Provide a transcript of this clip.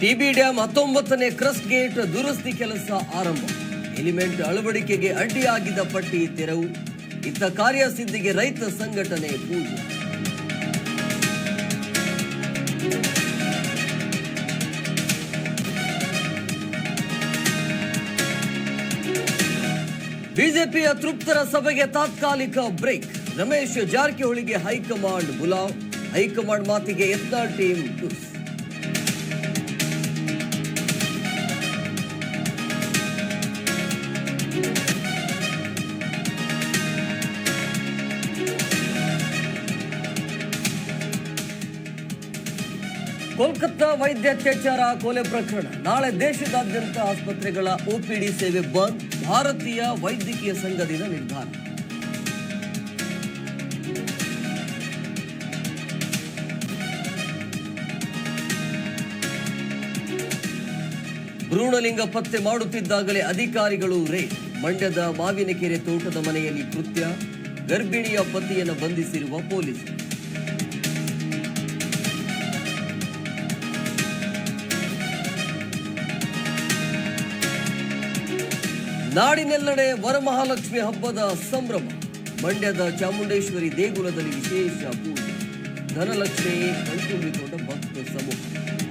TB dam ಹತ್ತೊಂಬತ್ತನೇ ಕ್ರಸ್ gate ದುರಸ್ತಿ ಕೆಲಸ ಆರಂಭ. ಎಲಿಮೆಂಟ್ ಅಳವಡಿಕೆಗೆ ಅಡ್ಡಿಯಾಗಿದ್ದ ಪಟ್ಟಿ ತೆರವು. ಇತ್ತ ಕಾರ್ಯಸಿದ್ಧಿಗೆ ರೈತ ಸಂಘಟನೆ ಪೂಜೆ. ಬಿಜೆಪಿ ಅತೃಪ್ತರ ಸಭೆಗೆ ತಾತ್ಕಾಲಿಕ ಬ್ರೇಕ್. ರಮೇಶ್ ಜಾರಕಿಹೊಳಿಗೆ ಹೈಕಮಾಂಡ್ ಬುಲಾವ್ ಹೈಕಮಾಂಡ್ ಮಾತಿಗೆ ಎತ್ತ ಟೀಮ್ ಟುಸ್ ಕೋಲ್ಕತ್ತಾ ವೈದ್ಯ ಅತ್ಯಾಚಾರ ಕೊಲೆ ಪ್ರಕರಣ. ನಾಳೆ ದೇಶದಾದ್ಯಂತ ಆಸ್ಪತ್ರೆಗಳ ಒಪಿಡಿ ಸೇವೆ ಬಂದ್. ಭಾರತೀಯ ವೈದ್ಯಕೀಯ ಸಂಘದಿಂದ ನಿರ್ಧಾರ. ಭ್ರೂಣಲಿಂಗ ಪತ್ತೆ ಮಾಡುತ್ತಿದ್ದಾಗಲೇ ಅಧಿಕಾರಿಗಳು ರೇ ಮಂಡ್ಯದ ಮಾವಿನಕೆರೆ ತೋಟದ ಮನೆಯಲ್ಲಿ ಕೃತ್ಯ. ಗರ್ಭಿಣಿಯ ಪತಿಯನ್ನು ಬಂಧಿಸಿರುವ ಪೊಲೀಸರು. ನಾಡಿನೆಲ್ಲೆಡೆ ವರಮಹಾಲಕ್ಷ್ಮಿ ಹಬ್ಬದ ಸಂಭ್ರಮ. ಮಂಡ್ಯದ ಚಾಮುಂಡೇಶ್ವರಿ ದೇಗುಲದಲ್ಲಿ ವಿಶೇಷ ಪೂಜೆ. ಧನಲಕ್ಷ್ಮಿ ಕಣ್ತುಂಬಿಕೊಂಡ ಭಕ್ತ ಸಮೂಹ.